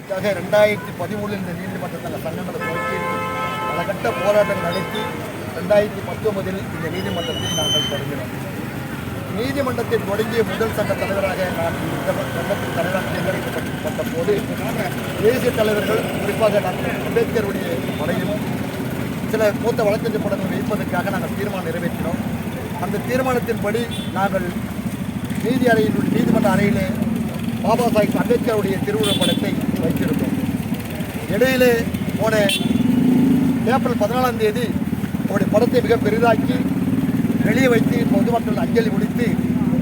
இதுக்காக ரெண்டாயிரத்தி பதிமூணில் இந்த நீதிமன்றத்தில் சங்கங்களை துவக்கி பல கட்ட போராட்டம் நடத்தி ரெண்டாயிரத்தி பத்தொன்பதில் இந்த நீதிமன்றத்தை நாங்கள் தொடங்கினோம். நீதிமன்றத்தை தொடங்கிய முதல் சங்க தலைவராக நான் இந்த சங்கத்தின் தலைவராக தேர்ந்தெடுக்கப்பட்ட போது தேசிய தலைவர்கள் குறிப்பாக டாக்டர் அம்பேத்கருடைய படையிலும் சில மூத்த வழக்கறிஞர் படங்கள் வைப்பதற்காக நாங்கள் தீர்மானம் நிறைவேற்றினோம். அந்த தீர்மானத்தின்படி நாங்கள் நீதி அறையில் நீதிமன்ற அறையிலே பாபா சாஹிப் அம்பேத்கருடைய திருவிழா படத்தை வைத்திருந்தோம். இடையிலே போன ஏப்ரல் பதினாலாம் தேதி அவருடைய படத்தை மிக பெரிதாக்கி வெளியே வைத்து பொதுமக்கள் அஞ்சலி முடித்து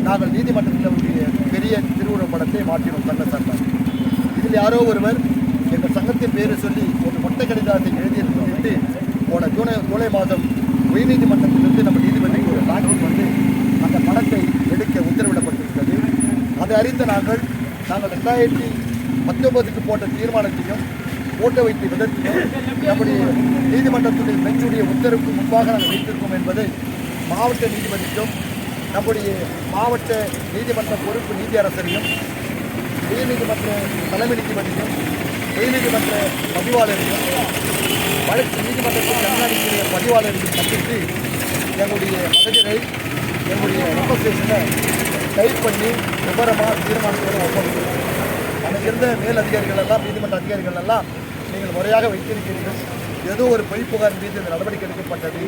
நாங்கள் நீதிமன்றத்தில் உடைய பெரிய திருவுருவப் படத்தை மாற்றினோம் சங்க சங்கம் இதில் யாரோ ஒருவர் எங்கள் சங்கத்தின் பேரை சொல்லி ஒரு மொட்டை கடிதத்தை வந்து போன ஜூலை ஜூலை மாதம் உயர்நீதிமன்றத்திலிருந்து நம்ம நீதிமன்றத்தில் ஒரு டாக்குமெண்ட் வந்து அந்த படத்தை எடுக்க உத்தரவிடப்பட்டிருக்கிறது அதை அறிந்த நாங்கள் நாங்கள் ரெண்டாயிரத்தி பத்தொன்பதுக்கு போட்ட தீர்மானத்தையும் போட்டோ வைத்து விதத்தையும் நம்முடைய நீதிமன்றத்துடைய பெஞ்சுடைய உத்தரவுக்கு முன்பாக நாங்கள் வைத்திருக்கோம் என்பதை மாவட்ட நீதிபதிக்கும் நம்முடைய மாவட்ட நீதிமன்ற பொறுப்பு நீதியரசரையும் உயர்நீதிமன்ற தலைமை நீதிபதியும் உயர்நீதிமன்ற பதிவாளரையும் வழக்கு நீதிமன்றத்தில் கண்காணிக்கிற பதிவாளரையும் சந்தித்து எங்களுடைய மகஜரை எங்களுடைய ரெப்ரஸேஷனை டைப் பண்ணி விவரமாக தீர்மானத்தோடு ஒப்படைக்கிறோம் அன்றைக்கு இருந்த மேல் அதிகாரிகள் எல்லாம் நீதிமன்ற அதிகாரிகள் எல்லாம் நீங்கள் முறையாக வைத்திருக்கிறீர்கள். ஏதோ ஒரு பொய் புகார் மீது இந்த நடவடிக்கை எடுக்கப்பட்டது.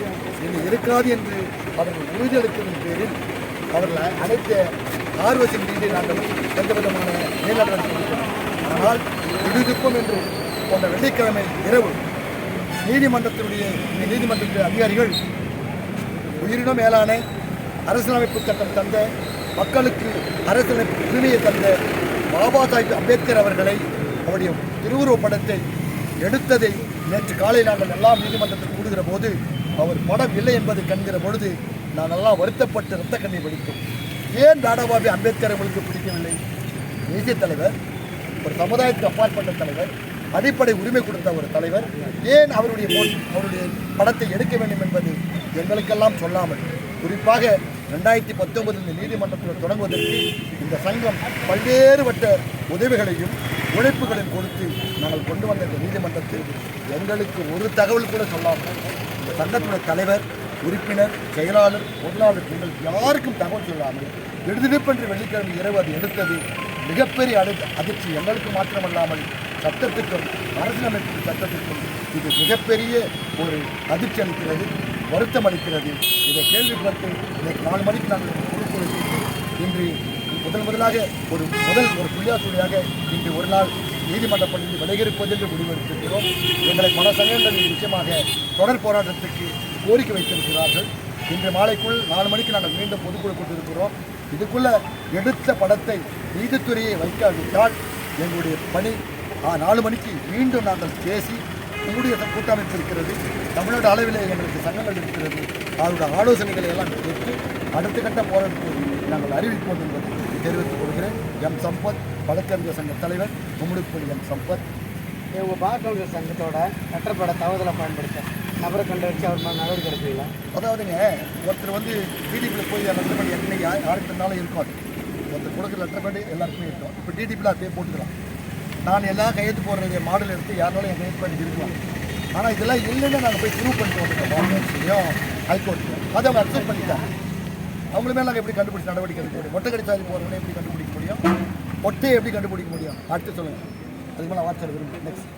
இது இருக்காது என்று அவர்கள் உறுதியளித்ததன் பேரில் அவர்கள் அனைத்த ஆர்வத்தின் மீது நாங்கள் எந்த விதமான மேல் ஆனால் விடுதிப்போம் என்று போன்ற வெள்ளிக்கிழமை இரவு நீதிமன்றத்தினுடைய நீதிமன்றத்தின் அதிகாரிகள் உயிரினும் மேலான அரசியலமைப்பு சட்டம் தந்த மக்களுக்கு அரசியலமைப்பு உரிமையை தந்த பாபா சாஹிப் அம்பேத்கர் அவர்களை அவருடைய திருவுருவப் படத்தை எடுத்ததை நேற்று காலை நாங்கள் எல்லாம் நீதிமன்றத்தில் கூடுகிற போது அவர் படம் இல்லை என்பதை கண்கிற பொழுது நான் நல்லா வருத்தப்பட்டு இரத்த கண்ணீர் வடித்தோம். ஏன் தாடாபாபி அம்பேத்கர் உங்களுக்கு பிடிக்கவில்லை? தேசிய தலைவர் ஒரு சமுதாயத்துக்கு அப்பாற்பட்ட தலைவர் அடிப்படை உரிமை கொடுத்த ஒரு தலைவர் ஏன் அவருடைய அவருடைய படத்தை எடுக்க வேண்டும் என்பது எங்களுக்கெல்லாம் சொல்லாமல் குறிப்பாக ரெண்டாயிரத்தி பத்தொன்பதில் இந்த நீதிமன்றத்தில் தொடங்குவதற்கு இந்த சங்கம் பல்வேறுபட்ட உதவிகளையும் உழைப்புகளையும் கொடுத்து நாங்கள் கொண்டு வந்த இந்த நீதிமன்றத்தில் எங்களுக்கு ஒரு தகவல் கூட சொல்லாமல் இந்த சங்கத்துடைய தலைவர் உறுப்பினர் செயலாளர் பொருளாளர் நீங்கள் யாருக்கும் தகவல் சொல்லாமல் எழுதினிப்பென்று வெள்ளிக்கிழமை இரவு அது எடுத்தது. மிகப்பெரிய அடு அதிர்ச்சி எங்களுக்கு மாத்திரமல்லாமல் சட்டத்திற்கும் அரசியலமைப்பு சட்டத்திற்கும் இது மிகப்பெரிய ஒரு அதிர்ச்சி அளிக்கிறது. வருத்தம் அளிக்கிறது. இதை கேள்விப்பட்டு இன்னைக்கு நாலு மணிக்கு நாங்கள் பொறுப்பு இன்று முதல் முதலாக ஒரு முதல் ஒரு புள்ளியாசூரியாக இன்று ஒரு நாள் நீதிமன்ற பள்ளியில் விடையெடுப்பது என்று முடிவெடுத்திருக்கிறோம். எங்களை பல சங்கங்கள் நிச்சயமாக தொடர் போராட்டத்துக்கு கோரிக்கை வைத்திருக்கிறார்கள். இன்று மாலைக்குள் நாலு மணிக்கு நாங்கள் மீண்டும் பொதுக்குழு கொண்டிருக்கிறோம் இதுக்குள்ளே எடுத்த படத்தை நீதித்துறையை வைக்காவிட்டால் எங்களுடைய பணி ஆ, நாலு மணிக்கு மீண்டும் நாங்கள் பேசி உங்களுடைய கூட்டமைப்பு இருக்கிறது தமிழ்நாடு அளவில் எங்களுக்கு சங்கங்கள் இருக்கிறது அவருடைய ஆலோசனைகளை எல்லாம் கேட்டு அடுத்த கட்ட போராட்டத்தை நாங்கள் அறிவிப்போம் என்பதை தெரிவித்துக் கொள்கிறேன். எம் சம்பத் வழக்கறிஞர் சங்க தலைவர் கும்முடுப்பள்ளி எம் சம்பத். இவங்க கவுன்சில் சங்கத்தோட கட்டப்பட தவறுதலை பயன்படுத்த நபரை கண்டுபிடிச்சு அவர் மேலே நடவடிக்கை எடுப்பீங்களா அதாவதுங்க ஒருத்தர் வந்து டிடிபியில் போய் லெட்டர் பண்ணி என்ன யாருக்கு இருந்தாலும் இருக்கும் ஒருத்தர் கொடுக்குற லெட்டர் பண்ணி எல்லாருக்குமே இருக்கும். இப்போ டிடிபியில் அப்படியே போட்டுக்கலாம். நான் எல்லாம் கையெழுத்து போடுறது மாடல் எடுத்து யாராலும் என் கையெழுத்து பண்ணி இருக்கலாம் ஆனால் இதெல்லாம் இல்லைன்னு நாங்கள் போய் ப்ரூவ் பண்ணிட்டு வந்துட்டோம் கவர்மெண்ட்ஸ்லையும் ஹைகோர்ட்லையும் அதை அவங்க அக்செப்ட் பண்ணிட்டாங்க. அவங்களுமே நாங்கள் எப்படி கண்டுபிடிச்ச நடவடிக்கை எடுக்க முடியும்? மொட்டை கடிச்சாதி போகிறவங்களே எப்படி கண்டுபிடிக்க முடியும்? மொட்டையை எப்படி கண்டுபிடிக்க முடியும்? அடுத்து சொல்லுங்கள் அதுக்கு மேலே வாட்ஸ்அப் விரும்புகிறேன் நெக்ஸ்ட்